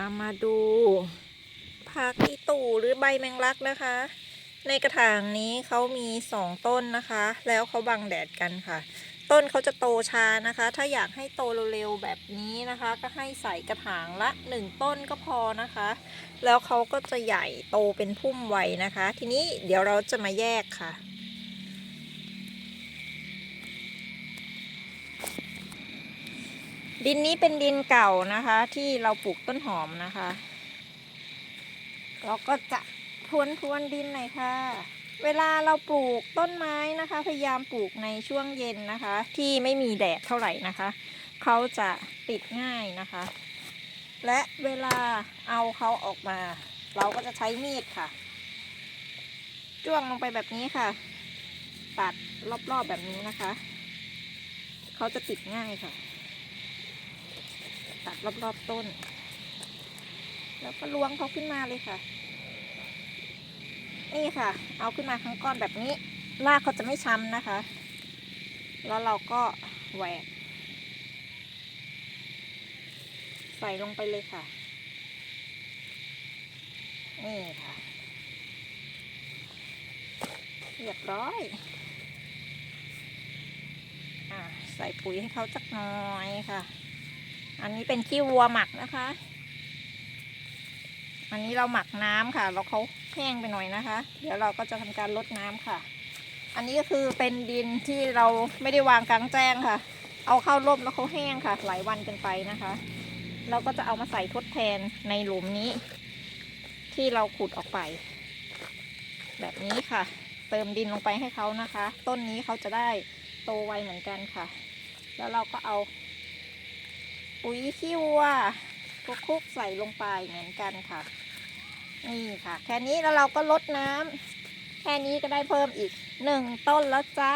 ามาดูผักอีตู่หรือใบแมงลักนะคะ ในกระถางนี้เขามีสองต้นนะคะ แล้วเขาบังแดดกันค่ะ ต้นเขาจะโตช้านะคะ ถ้าอยากให้โตเร็วๆแบบนี้นะคะ ก็ให้ใส่กระถางละหนึ่งต้นก็พอนะคะ แล้วเขาก็จะใหญ่โตเป็นพุ่มไวนะคะ ทีนี้เดี๋ยวเราจะมาแยกค่ะ ดินนี้เป็นดินเก่านะคะ ที่เราปลูกต้นหอมนะคะ เราก็จะพรวนพรวนดินหน่อยค่ะ เวลาเราปลูกต้นไม้นะคะ พยายามปลูกในช่วงเย็นนะคะ ที่ไม่มีแดดเท่าไหร่นะคะ เขาจะติดง่ายนะคะ และเวลาเอาเขาออกมา เราก็จะใช้มีดค่ะ จ้วงลงไปแบบนี้ค่ะ ตัดรอบๆแบบนี้นะคะ เขาจะติดง่ายค่ะ ตัดรอบๆต้น แล้วก็ล้วงเขาขึ้นมาเลยค่ะ นี่ค่ะ เอาขึ้นมาทั้งก้อนแบบนี้ รากเขาจะไม่ช้ำนะคะ แล้วเราก็แหวก ใส่ลงไปเลยค่ะ นี่ค่ะ เรียบร้อยอใส่ปุ๋ยให้เขาสักหน่อยค่ะ อันนี้เป็นขี้วัวหมักนะคะ อันนี้เราหมักน้ำค่ะแล้วเขาแห้งไปหน่อยนะคะ เดี๋ยวเราก็จะทำการลดน้ำค่ะ อันนี้ก็คือเป็นดินที่เราไม่ได้วางกลางแจ้งค่ะ เอาเข้าร่มแล้วเขาแห้งค่ะ หลายวันกินไปนะคะ เราก็จะเอามาใส่ทดแทนในหลุมนี้ ที่เราขุดออกไป แบบนี้ค่ะ เติมดินลงไปให้เขานะคะ ต้นนี้เขาจะได้โตไวเหมือนกันค่ะ แล้วเราก็เอา ปุ๋ยขี้วัวคลุกใส่ลงไปเหมือนกันค่ะ นี่ค่ะ แค่นี้แล้วเราก็ลดน้ำแค่นี้ก็ได้เพิ่มอีกหนึ่งต้นแล้วจ้า